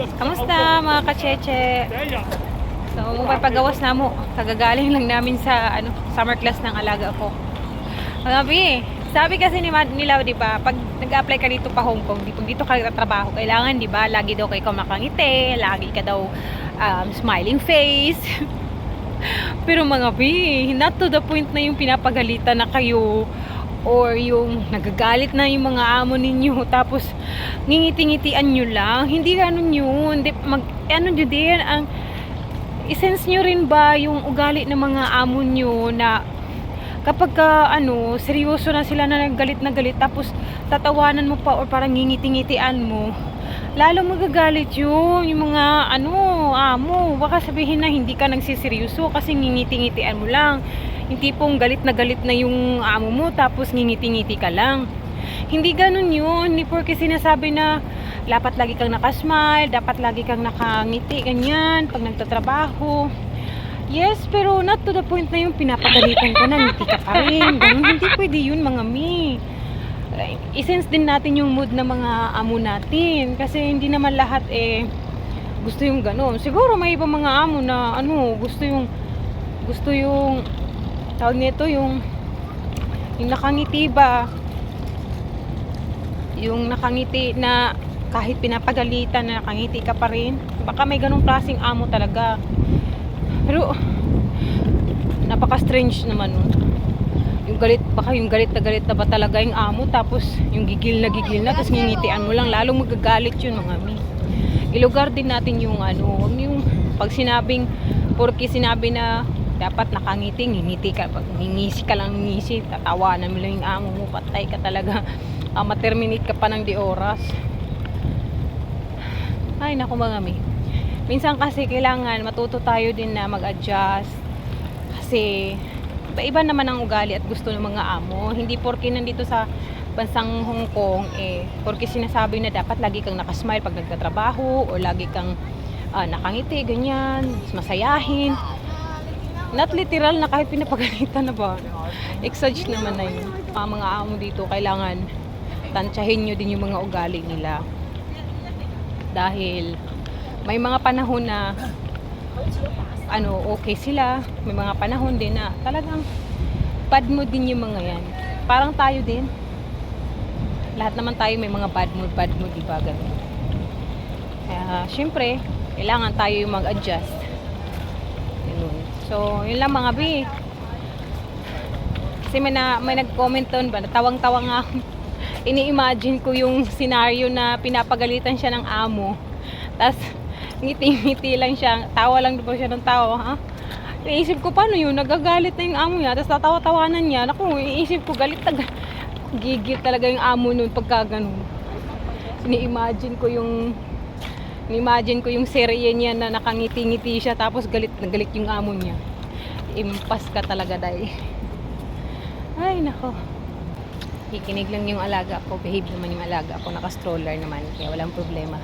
Kamusta mga kacheche? So, mapapagawas na mo. Kagagaling lang namin sa ano, summer class ng alaga ko. Sabi, sabi kasi ni, nila, di ba, pag nag-apply ka dito pa Hong Kong, di, pag dito ka trabaho, kailangan, di ba, lagi daw kayo makangiti, lagi ka daw um, smiling face. Pero mga bi, not to the point na yung pinapagalitan na kayo or yung nagagalit na yung mga amo ninyo tapos ngingiti-ngitian nyo lang. Hindi ganun yun. Di, mag, ano nyo din ang isense nyo rin ba yung ugali ng mga amo nyo na kapag ka, ano seryoso na sila na nagalit na galit tapos tatawanan mo pa or parang ngingiti-ngitian mo lalo magagalit yun. Yung mga ano amo baka sabihin na hindi ka nagsiseryoso kasi ngingiti-ngitian mo lang yung tipong galit na galit na yung amo mo tapos ngingiti-ngiti ka lang. Hindi ganun yun. Ni porque sinasabi na dapat lagi kang nakasmile dapat lagi kang nakangiti ganyan pag nagtatrabaho. Yes pero not to the point na yung pinapagalitan ka na ngiti ka pa rin. Ganun hindi pwede yun mga mi. Like, isense din natin yung mood ng mga amo natin kasi hindi naman lahat eh gusto yung ganun. Siguro may ibang mga amo na ano gusto yung gusto yung tawag nito yung yung nakangiti ba? Yung nakangiti na kahit pinapagalitan na nakangiti ka pa rin. Baka may ganong klaseng amo talaga. Pero napaka strange naman nun. Yung galit baka yung galit na galit na ba talaga yung amo tapos yung gigil na gigil na tapos ngingitian mo lang. Lalong magagalit yun mga mi. Ilugar din natin yung ano yung pag sinabing porque sinabi na dapat nakangiti, ngingiti ka. Pag ngingisi ka lang ngingisi, tatawanan mo lang yung amo mo, patay ka talaga. Uh, materminate ka pa ng di oras. Ay, naku mga mi. Minsan kasi kailangan matuto tayo din na mag-adjust. Kasi iba-iba naman ang ugali at gusto ng mga amo. Hindi porke nandito sa bansang Hong Kong, eh, porke sinasabi na dapat lagi kang nakasmile pag nagtatrabaho o lagi kang uh, nakangiti, ganyan, masayahin not literal na kahit pinapagalitan na ba? Exage naman na yun. Mga mga amo dito kailangan tansyahin nyo din yung mga ugali nila. Dahil may mga panahon na ano okay sila. May mga panahon din na talagang bad mood din yung mga yan. Parang tayo din. Lahat naman tayo may mga bad mood bad mood diba ganun. Kaya syempre kailangan tayo yung mag-adjust So, yun lang mga bi. Kasi may, na, may nag-comment doon ba, tawang-tawa nga. Ini-imagine ko yung scenario na pinapagalitan siya ng amo. Tapos, ngiti-ngiti lang siya. Tawa lang daw siya ng tawa, ha? Iisip ko, paano yun? Nagagalit na yung amo niya. Tapos tatawa-tawanan niya. Naku, iisip ko, galit na Gigil talaga yung amo nun pagka ganun. Ini-imagine ko yung Imagine ko yung serye niya na nakangiti-ngiti siya tapos galit na galit yung amo niya. Impas ka talaga dahil. Ay, nako. Kikinig lang yung alaga ko. Behave naman yung alaga ko. Naka-stroller naman. Kaya walang problema.